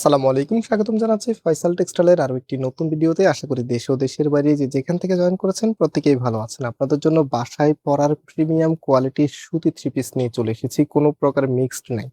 আসসালামু আলাইকুম, স্বাগতম জানাচ্ছি ফয়সাল টেক্সটাইলের আরও একটি নতুন ভিডিওতে। আশা করি দেশ ও দেশের বাইরে যে যেখান থেকে জয়েন করেছেন প্রত্যেকেই ভালো আছেন। আপনাদের জন্য বাসায় পরার প্রিমিয়াম কোয়ালিটির সুতি থ্রি পিস নিয়ে চলে এসেছি, কোনো প্রকার মিক্সড নাই।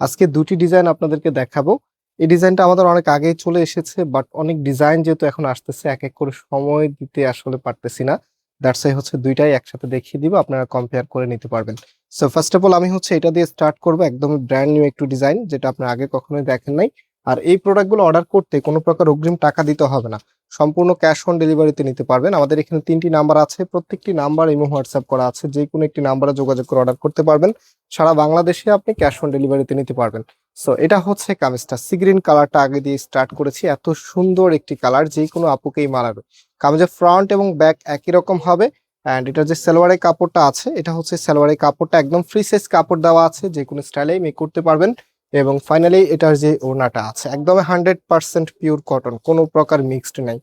আজকে দুটি ডিজাইন আপনাদেরকে দেখাবো। এই ডিজাইনটা আমাদের অনেক আগেই চলে এসেছে, বাট অনেক ডিজাইন যেহেতু এখন আসতেছে, এক এক করে সময় দিতে আসলে পারতেছি না। দ্যাটস আই হচ্ছে দুইটাই একসাথে দেখিয়ে দিব, আপনারা কম্পেয়ার করে নিতে পারবেন। সো ফার্স্ট অফ অল আমি হচ্ছে এটা দিয়ে স্টার্ট করব, একদমই ব্র্যান্ড নিউ একটু ডিজাইন যেটা আপনার আগে কখনোই দেখেন নাই। আর এই প্রোডাক্টগুলো অর্ডার করতে কোনো প্রকার অগ্রিম টাকা দিতে হবে না। সম্পূর্ণ ক্যাশ অন ডেলিভারিতে নিতে পারবেন। আমাদের এখানে তিনটি নাম্বার আছে। প্রত্যেকটি নাম্বার ইমো হোয়াটসঅ্যাপ করা আছে। যে কোনো একটি নাম্বারে যোগাযোগ করে অর্ডার করতে পারবেন। সারা বাংলাদেশে আপনি ক্যাশ অন ডেলিভারিতে নিতে পারবেন। সো এটা হচ্ছে কামিজটা। সিগ্রিন কালারটা আগে দিয়ে স্টার্ট করেছি। এত সুন্দর একটি কালার যে কোনো আপুকেই মানাবে। কামিজের ফ্রন্ট এবং ব্যাক একই রকম হবে। অ্যান্ড এটার যে সালোয়ারের কাপড়টা আছে, এটা হচ্ছে সালোয়ারের কাপড়টা। একদম ফ্রি সাইজ কাপড় দেওয়া আছে। যে কোনো স্টাইলেই মেক করতে পারবেন। এবং ফাইনালি এটার যে ওড়নাটা আছে একদম হান্ড্রেড পার্সেন্ট পিওর কটন কোনো প্রকার মিক্সড নাই।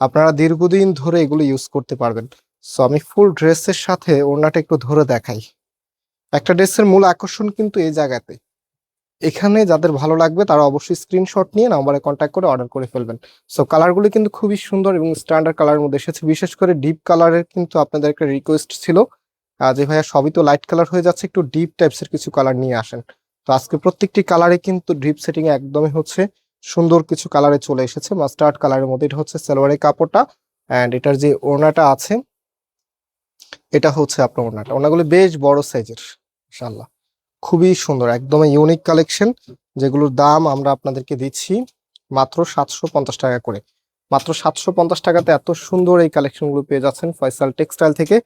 আপনারা দীর্ঘদিন ধরে এগুলো ইউজ করতে পারবেন। সো আমি ফুল ড্রেসের সাথে ওড়নাটা একটু ধরে দেখাই। একটা ড্রেসের মূল আকর্ষণ কিন্তু এই জায়গাতে। এখানে যাদের ভালো লাগবে, তারা অবশ্যই স্ক্রিনশট নিয়ে নাম্বারে কন্ট্যাক্ট করে অর্ডার করে ফেলবেন। সো কালারগুলি কিন্তু খুবই সুন্দর এবং স্ট্যান্ডার্ড কালারের মধ্যে এসেছে। বিশেষ করে ডিপ কালারের কিন্তু আপনাদের একটা রিকোয়েস্ট ছিল। যে ভাইয়া সবই তো লাইট কালার হয়ে যাচ্ছে, একটু ডিপ টাইপসের কিছু কালার নিয়ে আসেন। তো আজকে প্রত্যেকটি কালারে কিন্তু ড্রিপ সেটিং একদমই হচ্ছে সুন্দর কিছু কালারে চলে এসেছে। মাস্টার্ড কালারের মধ্যে এটা হচ্ছে সালোয়ারের কাপড়টা অ্যান্ড এটার যে ওড়নাটা আছে, এটা হচ্ছে আপনার ওড়নাটা। ওড়নাগুলো বেশ বড় সাইজের ইনশাল্লাহ খুবই সুন্দর একদম ইউনিক কালেকশন যেগুলোর দাম আমরা আপনাদেরকে দিচ্ছি মাত্র সাতশো পঞ্চাশ টাকা করে। মাত্র সাতশো পঞ্চাশ টাকাতে এত সুন্দর এই কালেকশনগুলো পেয়ে যাচ্ছেন ফয়সাল টেক্সটাইল থেকে।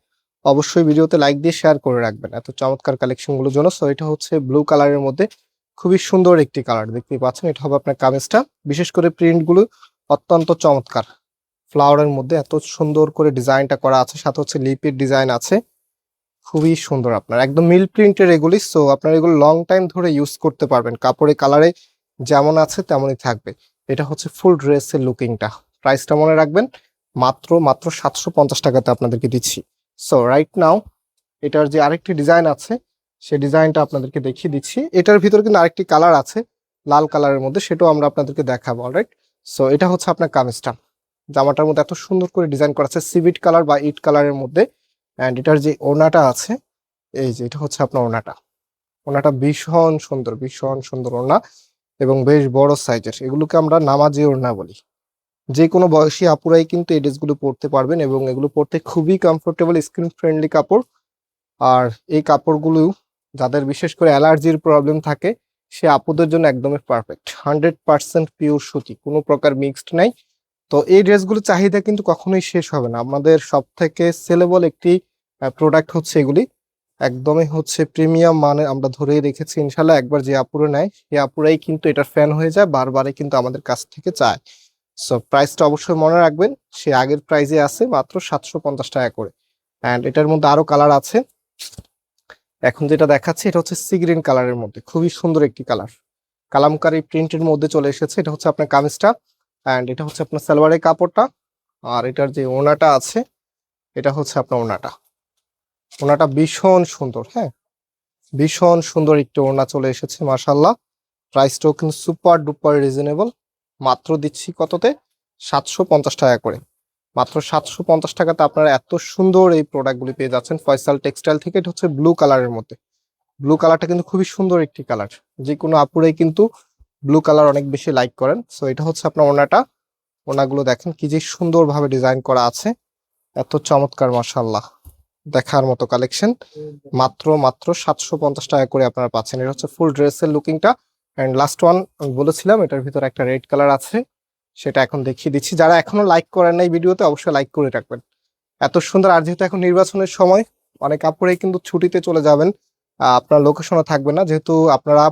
অবশ্যই ভিডিওতে লাইক দিয়ে শেয়ার করে রাখবেন। এত চমৎকার কালেকশনগুলোর জন্য। সো এটা হচ্ছে ব্লু কালারের মধ্যে খুবই সুন্দর একটি কালার দেখতেই পাচ্ছেন, এটা হবে আপনার কামিজটা বিশেষ করে প্রিন্টগুলো অত্যন্ত চমৎকার। ফ্লাওয়ারের মধ্যে এত সুন্দর করে ডিজাইনটা করা আছে। সাথে হচ্ছে লিপের ডিজাইন আছে। খুবই সুন্দর আপনার। একদম মিল প্রিন্টের এগুলি। সো আপনার এগুলো লং টাইম ধরে ইউজ করতে পারবেন। কাপড়ে কালারে যেমন আছে তেমনই থাকবে। এটা হচ্ছে ফুল ড্রেসের লুকিংটা প্রাইসটা মনে রাখবেন। মাত্র মাত্র সাতশো পঞ্চাশ টাকাতে আপনাদেরকে দিচ্ছি। সো রাইট নাও এটার যে আরেকটি ডিজাইন আছে সেই ডিজাইনটা আপনাদেরকে দেখিয়ে দিচ্ছি। এটার ভিতরে কিন্তু আরেকটি কালার আছে, লাল কালারের মধ্যে, সেটাও আমরা আপনাদেরকে দেখাবো অলরাইট সো এটা হচ্ছে আপনার কামিজটা। জামাটার মধ্যে এত সুন্দর করে ডিজাইন করা আছে সিভিট কালার বা ইট কালারের মধ্যে। অ্যান্ড এটার যে ওনাটা আছে, এই যে, এটা হচ্ছে আপনার ওনাটা ওনাটা ভীষণ সুন্দর ভীষণ সুন্দর ওনা এবং বেশ বড় সাইজের এগুলোকে আমরা নামাজি ওড়না বলি। যে কোনো বয়সী আপুরাই কিন্তু এই ড্রেসগুলো পরতে পারবেন এবং এগুলো পরতে খুবই কমফোর্টেবল স্কিন ফ্রেন্ডলি কাপড়। আর এই কাপড়গুলো যাদের বিশেষ করে অ্যালার্জির প্রবলেম থাকে, সে আপুদের জন্য একদমই পারফেক্ট হান্ড্রেড পার্সেন্ট পিওর সুতি, কোনো প্রকার মিক্সড নাই। তো এই ড্রেসগুলোর চাহিদা কিন্তু কখনোই শেষ হবে না। আমাদের সব থেকে সেলেবল একটি প্রোডাক্ট হচ্ছে এগুলি। একদমই হচ্ছে প্রিমিয়াম মানে আমরা ধরেই রেখেছি। ইনশাল্লাহ একবার যে আপুরে নেয়, সে আপুরাই কিন্তু এটার ফ্যান হয়ে যায় বারবারে কিন্তু আমাদের কাছ থেকে চায়। সো প্রাইসটা অবশ্যই মনে রাখবেন, সে আগের প্রাইজে আছে মাত্র সাতশো পঞ্চাশ টাকা করে। অ্যান্ড এটার মধ্যে আরও কালার আছে। এখন যেটা দেখাচ্ছে, এটা হচ্ছে সি গ্রিন কালারের মধ্যে, খুবই সুন্দর একটি কালার কালামকারি প্রিন্টের মধ্যে চলে এসেছে, এটা হচ্ছে আপনার কামিজটা। অ্যান্ড এটা হচ্ছে আপনার সালোয়ারের কাপড়টা। আর এটার যে ওনাটা আছে, এটা হচ্ছে আপনার ওনাটা। ওনাটা ভীষণ সুন্দর হ্যাঁ? ভীষণ সুন্দর একটি ওনা চলে এসেছে মাসাল্লাহ প্রাইসটাও কিন্তু সুপার ডুপার রিজনেবল মাত্র দিচ্ছি কততে? সাতশো পঞ্চাশ টাকা করে। মাত্র সাতশো পঞ্চাশ টাকাতে আপনারা এত সুন্দর এই প্রোডাক্টগুলি পেয়ে যাচ্ছেন ফয়সাল টেক্সটাইল থেকে। এটা হচ্ছে ব্লু কালারের মধ্যে। ব্লু কালারটা কিন্তু খুবই সুন্দর একটি কালার যে কোনো আপুরাই কিন্তু ব্লু কালার অনেক বেশি লাইক করেন। সো এটা হচ্ছে আপনার ওনাটা। ওনাগুলো দেখেন কি যে সুন্দরভাবে ডিজাইন করা আছে। এত চমৎকার মাসাল্লাহ দেখার মতো কালেকশন মাত্র মাত্র সাতশো পঞ্চাশ টাকা করে আপনারা পাচ্ছেন। এটা হচ্ছে ফুল ড্রেসের লুকিংটা অ্যান্ড লাস্ট ওয়ান আমি বলেছিলাম, এটার ভিতরে একটা রেড কালার আছে, সেটা এখন দেখিয়ে দিচ্ছি। যারা এখনও লাইক করেন নাই ভিডিওতে, অবশ্যই লাইক করে রাখবেন। এত সুন্দর, আর যেহেতু এখন নির্বাচনের সময়, অনেক কাপড়ে কিন্তু ছুটিতে চলে যাবেন আপনার লোকেশনও থাকবে না। যেহেতু আপনারা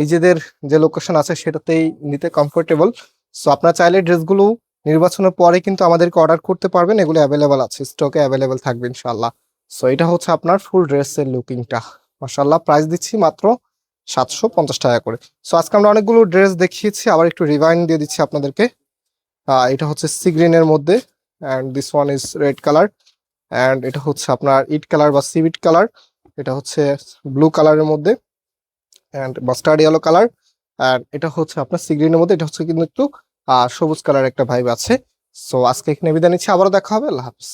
নিজেদের যে লোকেশন আছে, সেটাতেই নিতে কমফোর্টেবল সো আপনারা চাইলে ড্রেসগুলো নির্বাচনের পরে কিন্তু আমাদেরকে অর্ডার করতে পারবেন। এগুলো অ্যাভেলেবেল আছে স্টকে অ্যাভেলেবেল থাকবে ইনশাল্লাহ সো এটা হচ্ছে আপনার ফুল ড্রেসের লুকিংটা মাসাল্লাহ প্রাইস দিচ্ছি মাত্র সাতশো পঞ্চাশ টাকা করে। সো আজকে আমরা অনেকগুলো ড্রেস দেখিয়েছি, আবার একটু রিভাইন দিয়ে দিচ্ছি আপনাদেরকে। এটা হচ্ছে সি গ্রিনের মধ্যে and this one is red colour and এটা হচ্ছে আপনার ইট কালার বা সিভিট কালার এটা হচ্ছে ব্লু কালারের মধ্যে অ্যান্ড মাস্টার্ড ইয়েলো কালার আর এটা হচ্ছে আপনার সি গ্রিনের মধ্যে, এটা হচ্ছে কিন্তু একটু সবুজ কালার একটা ভাইব আছে। সো আজকে এখানে বিদায় নিচ্ছি, আবারও দেখা হবে, আল্লাহ হাফিজ।